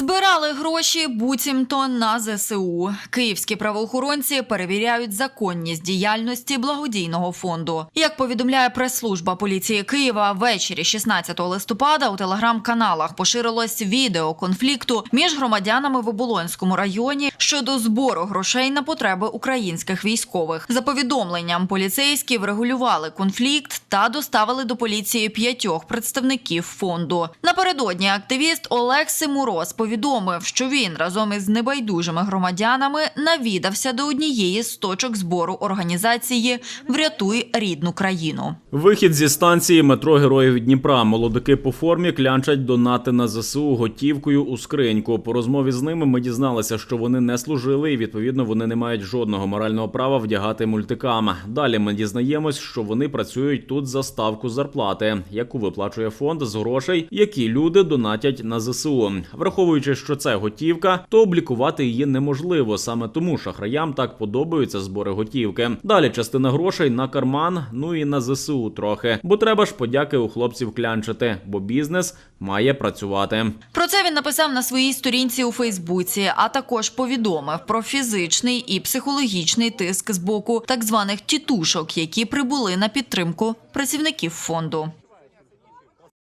Збирали гроші буцімто на ЗСУ. Київські правоохоронці перевіряють законність діяльності благодійного фонду. Як повідомляє прес-служба поліції Києва, ввечері 16 листопада у телеграм-каналах поширилось відео конфлікту між громадянами в Оболонському районі щодо збору грошей на потреби українських військових. За повідомленням поліцейські врегулювали конфлікт та доставили до поліції п'ятьох представників фонду. Напередодні активіст Олег Симуроз повідомив, що він разом із небайдужими громадянами навідався до однієї з точок збору організації Врятуй рідну країну. Вихід зі станції метро Героїв Дніпра. Молодики по формі клянчать донати на ЗСУ готівкою у скриньку. По розмові з ними ми дізналися, що вони не служили, і відповідно вони не мають жодного морального права вдягати мультикам. Далі ми дізнаємось, що вони працюють тут за ставку зарплати, яку виплачує фонд з грошей, які люди донатять на ЗСУ. Враховуючи, що це готівка, то облікувати її неможливо. Саме тому шахраям так подобаються збори готівки. Далі частина грошей на карман, ну і на ЗСУ трохи. Бо треба ж подяки у хлопців клянчити, бо бізнес має працювати. Про це він написав на своїй сторінці у Фейсбуці, а також повідомив про фізичний і психологічний тиск з боку так званих тітушок, які прибули на підтримку працівників фонду.